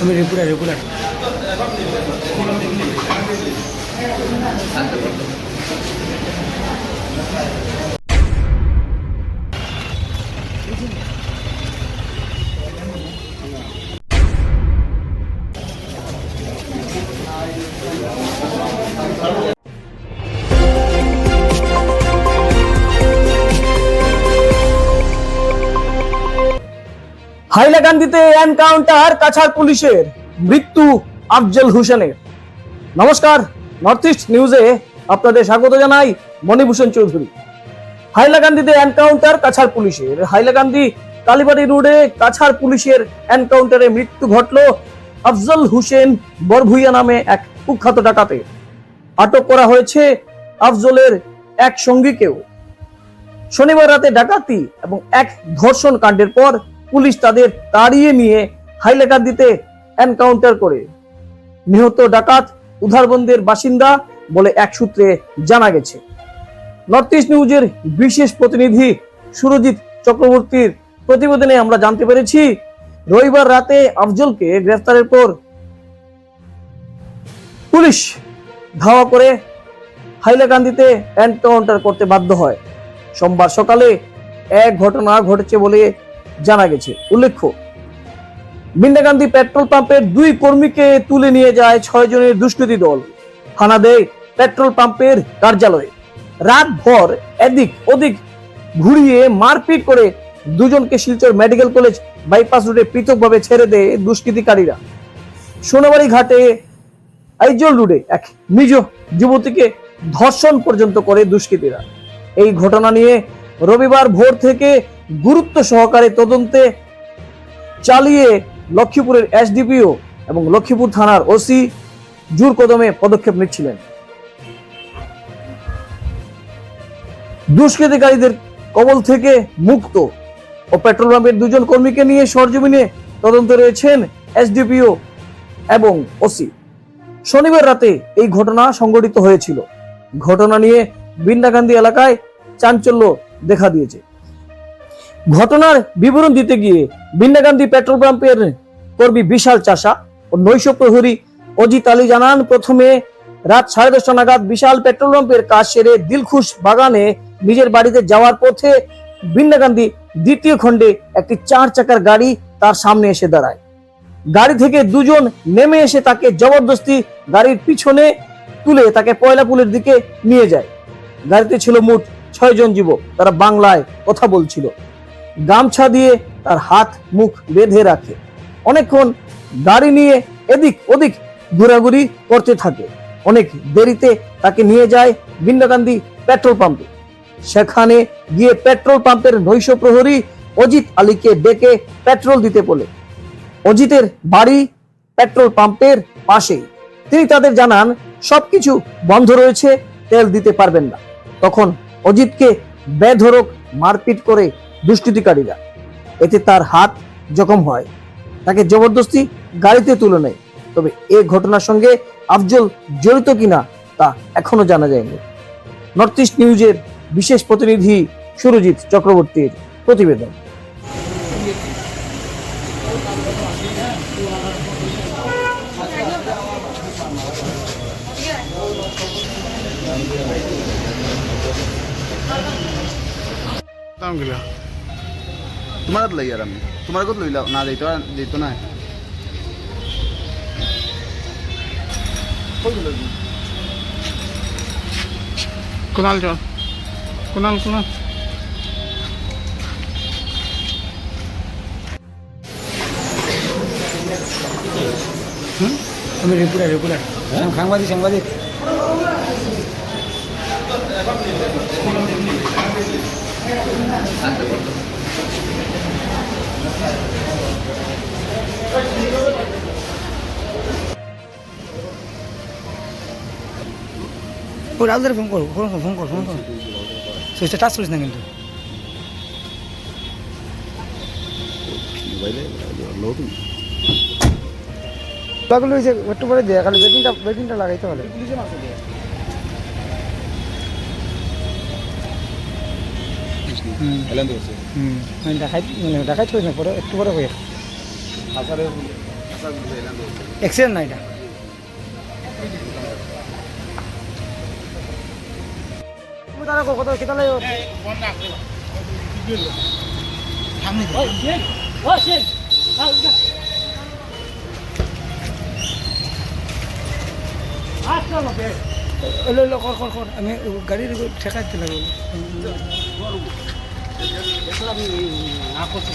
আমি regular regular. হাইলাকান্দিতে encounter Cachar পুলিশের মৃত্যু আফজল হোসেনের। নমস্কার নর্থ ইস্ট নিউজে আপনাদের স্বাগত জানাই মণিভূষণ চৌধুরী। হাইলাকান্দিতে এনকাউন্টার কাছাড় পুলিশের হাইলাকান্দি কালীবাড়ি রোডে কাছাড় পুলিশের এনকাউন্টারে মৃত্যু ঘটল আফজল হোসেন বরভুইয়া নামে এক কুখ্যাত ডাকাতে। আটক করা হয়েছে আফজলের এক সঙ্গীকেও। শনিবার রাতে ডাকাতি এবং এক ধর্ষণ কাণ্ডের পর পুলিশ তাদের তাড়িয়ে নিয়ে হাইলাকান্দিতে এনকাউন্টার করে। নিহত ডাকাত উধারবন্দের বাসিন্দা বলে এক সূত্রে জানা গেছে। নর্থ ইস্ট নিউজের বিশেষ প্রতিনিধি সুরজিৎ চক্রবর্তীর প্রতিবেদনে আমরা জানতে পেরেছি, রবিবার রাতে আফজলকে গ্রেফতারের পর পুলিশ ধাওয়া করে হাইলাকান্দিতে এনকাউন্টার করতে বাধ্য হয়। সোমবার সকালে এক ঘটনা ঘটেছে বলে জানা গেছে। উল্লেখ্য বিন্দাকান্দি পেট্রোল পাম্পের দুই কর্মীকে তুলে নিয়ে যায় ছয় জনের দুষ্কৃতী দল। হানা দেয় পেট্রোল পাম্পের কার্যালয়ে। রাত ভর এদিক ওদিক ঘুরিয়ে মারপিট করে দুজনকে শিলচর মেডিকেল কলেজ বাইপাস রুটে পৃথকভাবে ছেড়ে দেয় দুষ্কৃতিকারীরা। সোনাবাড়ি ঘাটে আইজল রোডে এক নিজ যুবতীকে ধর্ষণ পর্যন্ত করে দুষ্কৃতীরা। এই ঘটনা নিয়ে রবিবার ভোর থেকে গুরুত্ব সহকারে তদন্তে চালিয়ে লক্ষ্মীপুরের এসডিপিও এবং লক্ষ্মীপুর থানার ওসি জোর কদমে পদক্ষেপ নিচ্ছিলেন। দুষ্কৃতিকারীদের কবল থেকে মুক্ত ও পেট্রোল পাম্পের দুজন কর্মীকে নিয়ে সরজমিনে তদন্ত রয়েছেন এসডিপিও এবং ওসি। শনিবার রাতে এই ঘটনা সংঘটিত হয়েছিল। ঘটনা নিয়ে বিন্দাকান্দি এলাকায় চাঞ্চল্য দেখা দিয়েছে। ঘটনার বিবরণ দিতে গিয়ে বিন্দাকান্দি পেট্রোল পাম্পের কর্মী বিশাল চাষা ও নৈশ প্রহরী অজিত আলী জানান, প্রথমে রাত সাড়ে দশটা নাগাদ বিশাল পেট্রোল পাম্পের কাজ সেরে দিলখুশ বাগানে নিজের বাড়িতে যাওয়ার পথে বিন্দাকান্দি দ্বিতীয় খণ্ডে একটি চার চাকার গাড়ি তার সামনে এসে দাঁড়ায়। গাড়ি থেকে দুজন নেমে এসে তাকে জবরদস্তি গাড়ির পিছনে তুলে তাকে পয়লা পয়লাপুলের দিকে নিয়ে যায়। গাড়িতে ছিল মোট ছয় জন যুবক তারা বাংলায় কথা বলছিল। গামছা দিয়ে তার হাত মুখ বেঁধে রাখে। অনেকক্ষণ গাড়ি নিয়ে এদিক ওদিক ঘোরাঘুরি করতে থাকে। অনেক দেরিতে তাকে নিয়ে যায় বিন্দাকান্দি পেট্রোল পাম্পে। সেখানে গিয়ে পেট্রোল পাম্পের নৈশ প্রহরী অজিত আলীকে ডেকে পেট্রোল দিতে বলে। অজিতের বাড়ি পেট্রোল পাম্পের পাশেই। তিনি তাদের জানান, সবকিছু বন্ধ রয়েছে, তেল দিতে পারবেন না। তখন অজিতকে বেধরক মারপিট করে দুষ্কৃতিকারীরা। এতে তার হাত জখম হয়। তাকে জবরদস্তি গাড়িতে তুলে নেয়। তবে এ ঘটনার সঙ্গে আফজল জড়িত কিনা তা এখনও জানা যায়নি। নর্থ ইস্ট নিউজের বিশেষ প্রতিনিধি সুরজিৎ চক্রবর্তীর প্রতিবেদন। দাম গিলা তোমার হাত লই আর আমি তোমার কত লইলা না দিত দিত না কুনাল চল কুনাল কুনাল। আমি রেগুলার রেগুলার। সাংবাদিক সাংবাদিক। ও রাজদার ফোন করো ফোন কর ফোন কর ফোন কর। সুইচটা টাচ করিস না কিন্তু। লাগল হয়েছে, একটু পরে দেয়া খালি বেকিংটা বেকিংটা লাগাইতে হবে। হুম। ধরছে মানে দেখাই মানে দেখাই না পরে একটু পরে ধরছে অ্যাক্সিডেন্ট না এটা? তারা কত কেতা লাগে এলো এলো কর কর কর। আমি গাড়ির ঠেকাইতে লাগল। ఎక్కడ నా కోసం